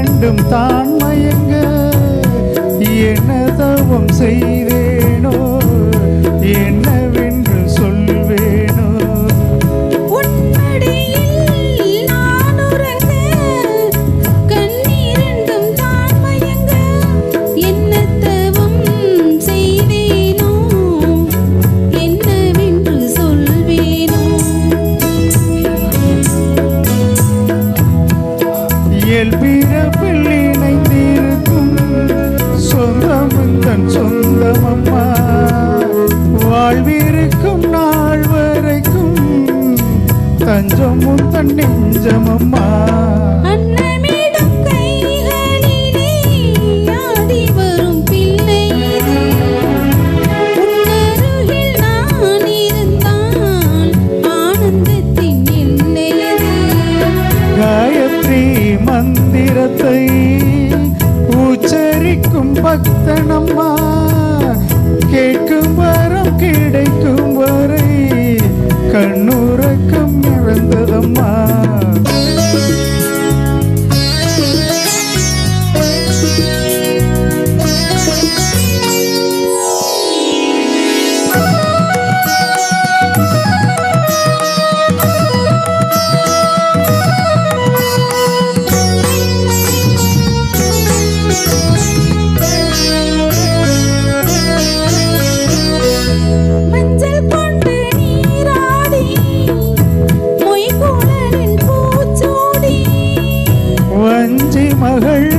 கண்ணீரெண்டும் தான் மயங்க, என்ன தவம் செய்தேனோ, என்னவென்று சொல்வேனோ. இயல்பிறப்பில் கண் நெஞ்சமம்மா மந்திரத்தை உச்சரிக்கும் பக்தனம்மா. கேட்கும் வரம் கிடைக்கும் வரை கண்ணுறக்கம் வஞ்சி மகள்.